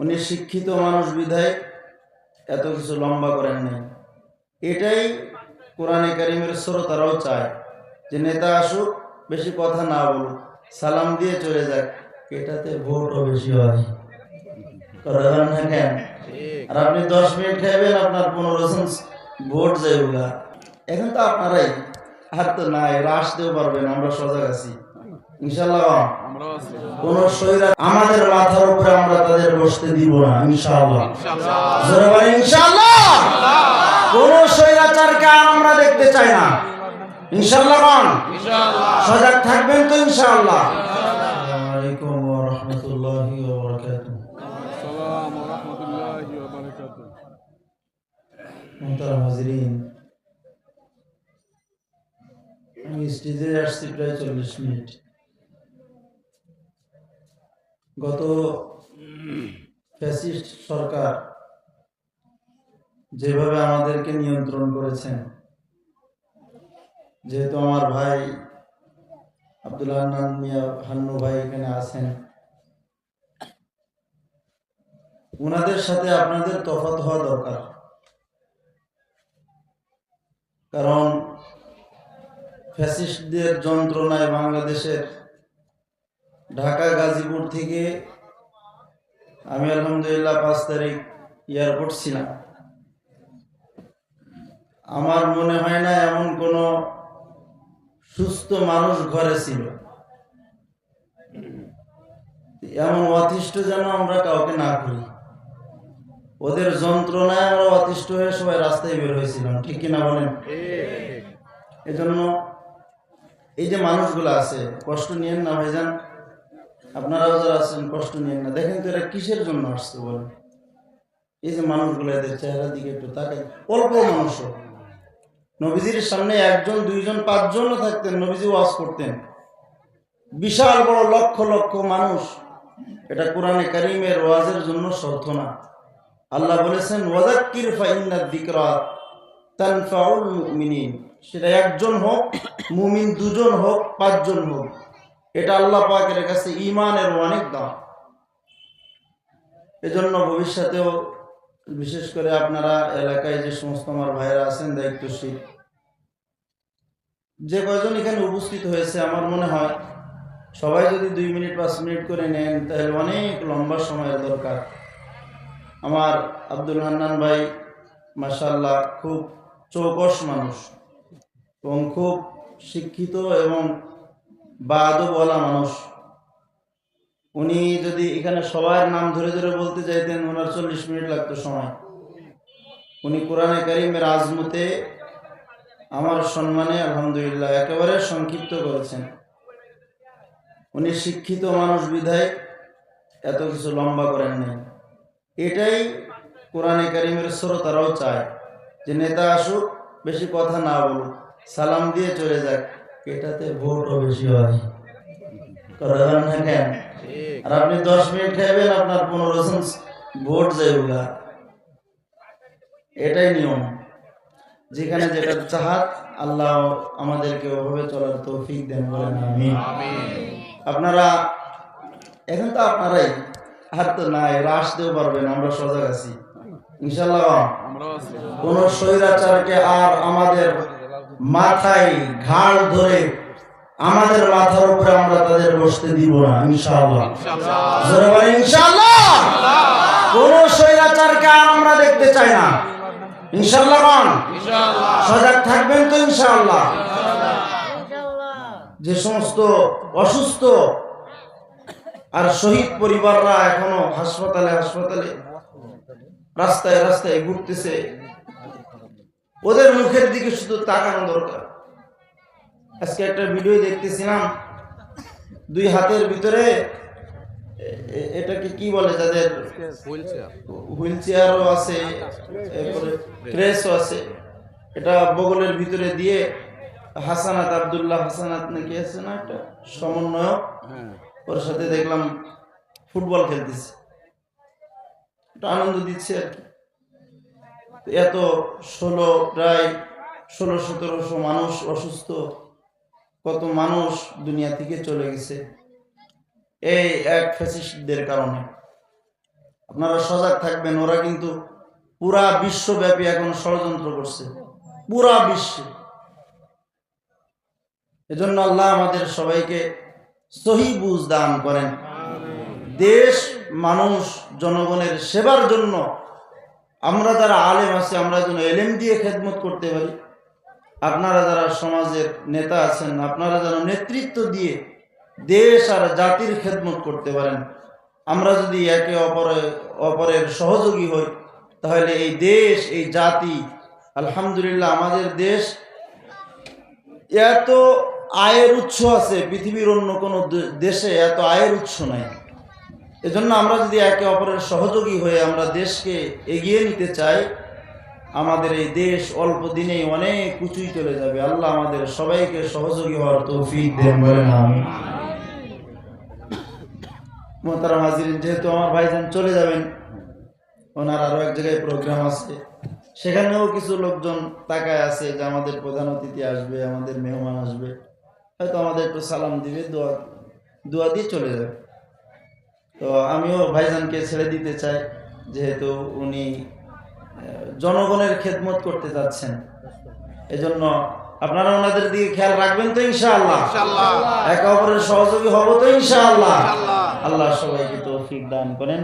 উনি শিক্ষিত মানুষ বিধায় এত কিছু লম্বা করেন নাই। এটাই কোরআনে কারিমের শ্রোতারাও চায় যে নেতা আসুক, বেশি কথা না বলুক, সালাম দিয়ে চলে যাক, এটাতে ভোটও বেশি হয়। আর আপনি দশ মিনিট আপনার পনেরো ভোট এখন তো আপনারাই, আর তো নাই দিতেও পারবেন আমরা সজাগ আছি। কোন আমাদের মাথার উপরে আমরা তাদের বসতে দিব না ইনশাআল্লাহ। ইনশাআল্লাহ। কোন স্বৈরাচারকে আমরা দেখতে চাই না? ইনশাআল্লাহ কোন সজাগ থাকবেন তো ইনশাআল্লাহ। আলাইকুম ওয়া রাহমাতুল্লাহি ওয়া বারাকাতুহু সালাম রহমতুল্লাহি ওয়া বারাকাতুহু মোহতারাম হাজরিন। আমি স্টেজে আসছি প্রায় চল্লিশ মিনিট। গত ফ্যাসিস্ট সরকার যেভাবে আমাদেরকে নিয়ন্ত্রণ করেছেন, যেহেতু আমার ভাই আব্দুল মিয়া হান্নু ভাই এখানে আছেন ওনাদের সাথে আপনাদের তফাৎ হওয়া দরকার। কারণ ফ্যাসিস্টদের যন্ত্রণায় বাংলাদেশের ঢাকা গাজীপুর থেকে আমি আলহামদুলিল্লাহ পাঁচ তারিখ এয়ারপোর্ট ছিলাম। আমার মনে হয় না এমন কোনো সুস্থ মানুষ ঘরে ছিল। এমন অতিষ্ঠ যেন আমরা কাউকে না করি। ওদের যন্ত্রণায় আমরা অতিষ্ঠ হয়ে সবাই রাস্তায় বের হয়েছিলাম ঠিক কিনা বলেন? এজন্য এই যে মানুষগুলো আছে কষ্ট নিয়েন না ভাইজান। আপনারাও যারা আছেন, কষ্ট নিয়েন না। দেখেন তো এরা কিসের জন্য আসছে বলেন? এই যে মানুষগুলো, এদের চেহারার দিকে একটু তাকাই। অল্প মানুষ। নবীজির সামনে একজন, দুইজন, পাঁচজনও থাকতেন, নবীজি ওয়াজ করতেন। বিশাল বড় লক্ষ লক্ষ মানুষ। এটা কোরআনে কারিমের ওয়াজের জন্য শর্ত না। আল্লাহ বলেছেন ওয়াজাক্কির ফাইন্না যিকরা তানফাউল মুমিনিন। সেটা একজন হোক, মুমিন দুজন হোক, পাঁচজন হোক। এটা আল্লাহ পাকের কাছে ইমানের অনেক দাম। এজন্য ভবিষ্যতেও বিশেষ করে আপনারা এলাকায় যে সমস্ত আমার ভাইরা আছেন, দায়িত্বশীল, যে কয়জন এখানে উপস্থিত হয়েছে, আমার মনে হয় সবাই যদি দুই মিনিট, পাঁচ মিনিট করে নেন, তাহলে অনেক লম্বা সময়ের দরকার। আমার আব্দুল হান্নান ভাই মাসাল্লাহ খুব চৌকস মানুষ এবং খুব শিক্ষিত এবং বাদও বলা মানুষ। উনি যদি এখানে সবার নাম ধরে ধরে বলতে চাইতেন ওনার চল্লিশ মিনিট লাগতো সময়। উনি কোরআনে কারিমের আজমতে আমার সম্মানে আলহামদুলিল্লাহ একেবারে সংক্ষিপ্ত করেছেন। উনি শিক্ষিত মানুষ বিধায় এত কিছু লম্বা করেন নাই। এটাই কোরআনে কারিমের শ্রোতারাও চায় যে নেতা আসুক, বেশি কথা না বলুক, সালাম দিয়ে চলে যাক। এটাতে ভোটও বেশি হয়। কথা বলেন না কেন? আর আপনি দশ মিনিট খাইবেন আপনার পনেরো ভোট এটাই নিয়ম। যেখানে যেটা চাহাত আল্লাহ আমাদেরকে ওভাবে চলার তৌফিক দেন বলেন আমি আপনারা এখন তো আপনারাই। আর তো নাই রাস দিতেও পারবেন আমরা সজাগ আছি। ইনশাল্লাহ কোন স্বৈরাচারকে আর আমাদের মাথায় ঘাড় ধরে আমাদের মাথার উপরে আমরা তাদের বসতে দিব না ইনশাআল্লাহ। জোরে ইনশাআল্লাহ! কোন স্বৈরাচারকে আর আমরা দেখতে চাই না। ইনশাআল্লাহ কোন সজাগ থাকবেন তো ইনশাআল্লাহ। যে সমস্ত অসুস্থ আর শহীদ পরিবাররা এখনও হাসপাতালে হাসপাতালে রাস্তায় রাস্তায় ঘুরতেছে ওদের মুখের দিকে শুধু তাকানো দরকার। আজকে একটা ভিডিও দেখতেছিলাম দুই হাতের ভিতরে এটাকে কি বলে যাদের হুইল চেয়ারও আছে এরপরে ক্রেসও আছে এটা বগলের ভিতরে দিয়ে হাসানাত আবদুল্লাহ হাসানাত নাকি আছে না একটা? সমন্বয়ক। ওর সাথে দেখলাম ফুটবল খেলতেছে। একটু আনন্দ দিচ্ছে আর কি। এত ষোলো, প্রায় ষোলো সতেরোশো মানুষ অসুস্থ। কত মানুষ দুনিয়া থেকে চলে গেছে। এই এক ফ্যাসিস্টদের কারণে। আপনারা সজাগ থাকবেন, ওরা কিন্তু পুরা বিশ্বব্যাপী এখন ষড়যন্ত্র করছে। পুরা বিশ্বে। এজন্য আল্লাহ আমাদের সবাইকে সহি বুঝ দান করেন। দেশ, মানুষ, জনগণের সেবার জন্য আমরা যারা আলেম আছে, আমরা যেন এলেম দিয়ে খেদমত করতে পারি। আপনারা যারা সমাজের নেতা আছেন, আপনারা যেন নেতৃত্ব দিয়ে দেশ আর জাতির খেদমত করতে পারেন, আমরা যদি একে অপরে, অপরের সহযোগী হই, তাহলে এই দেশ, এই জাতি, আলহামদুলিল্লাহ আমাদের দেশ এত আয়ের উৎস আছে, পৃথিবীর অন্য কোনো দেশে এত আয়ের উৎস নাই। এজন্য আমরা যদি একে অপরের সহযোগী হয়ে আমরা দেশকে এগিয়ে নিতে চাই, আমাদের এই দেশ অল্প দিনেই অনেক উঁচুই চলে যাবে। আল্লাহ আমাদের সবাইকে সহযোগী হওয়ার তৌফিক দেন, বলেন যেহেতু আমার ভাইজান চলে যাবেন, ওনার আরও এক জায়গায় প্রোগ্রাম আছে। সেখানেও কিছু লোকজন তাকায় আছে যে আমাদের প্রধান অতিথি আসবে, আমাদের মেহমান আসবে। হয়তো আমাদের একটু সালাম দিবে, দোয়া দোয়া দিয়ে চলে যাবে। তো আমিও ভাইজানকে ছেড়ে দিতে চাই যেহেতু উনি জনগণের খেদমত করতে যাচ্ছেন। এজন্য আপনারা ওনাদের দিকে খেয়াল রাখবেন তো ইনশাআল্লাহ। একে অপরের সহযোগী হব তো ইনশাআল্লাহ। আল্লাহ সবাইকে তৌফিক দান করেন।